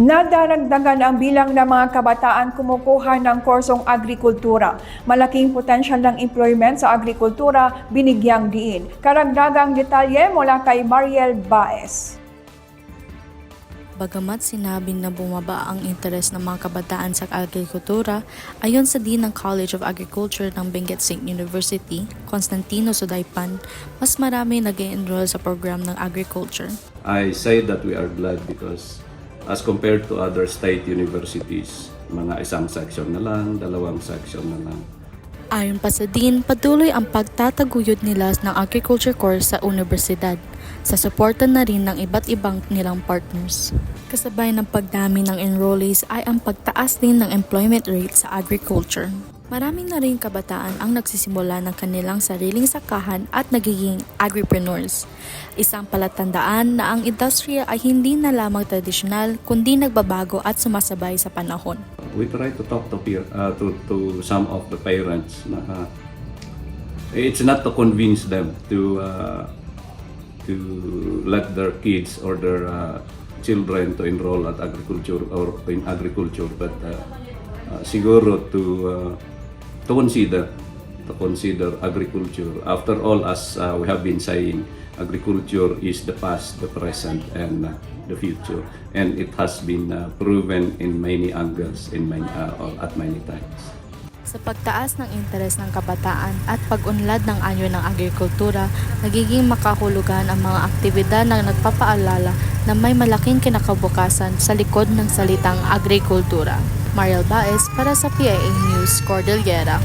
Nadaragdagan ang bilang ng mga kabataan kumukuha ng kursong agrikultura. Malaking potensyal ng employment sa agrikultura, binigyang diin. Karagdagang detalye mula kay Mariel Baez. Bagamat sinabi na bumaba ang interes ng mga kabataan sa agrikultura, ayon sa Dean ng College of Agriculture ng Benguet State University, Constantino Sudaypan, mas marami nag enroll sa program ng agriculture. I say that we are glad because as compared to other state universities, mga isang section na lang, dalawang section na lang. Ayon pa sa Dean, patuloy ang pagtataguyod nila ng agriculture course sa universidad sa suporta na rin ng iba't ibang nilang partners. Kasabay ng pagdami ng enrollees ay ang pagtaas din ng employment rate sa agriculture. Maraming na rin kabataan ang nagsisimula ng kanilang sariling sakahan at nagiging agripreneurs. Isang palatandaan na ang industriya ay hindi na lamang tradisyonal kundi nagbabago at sumasabay sa panahon. We try to talk to peer, uh, to, to some of the parents na uh, it's not to convince them to uh, to let their kids or their uh, children to enroll at agriculture or in agriculture but uh, uh, siguro to uh, to consider to consider agriculture. After all as uh, we have been saying agriculture is the past the present and uh, the future. And it has been uh, proven in many angles in many uh, at many times Sa pagtaas ng interes ng kabataan at pag-unlad ng anyo ng agrikultura, nagiging makahulugan ang mga aktibidad na nagpapaalala na may malaking kinakabukasan sa likod ng salitang agrikultura. Mariel Baez para sa PIA News, Cordillera.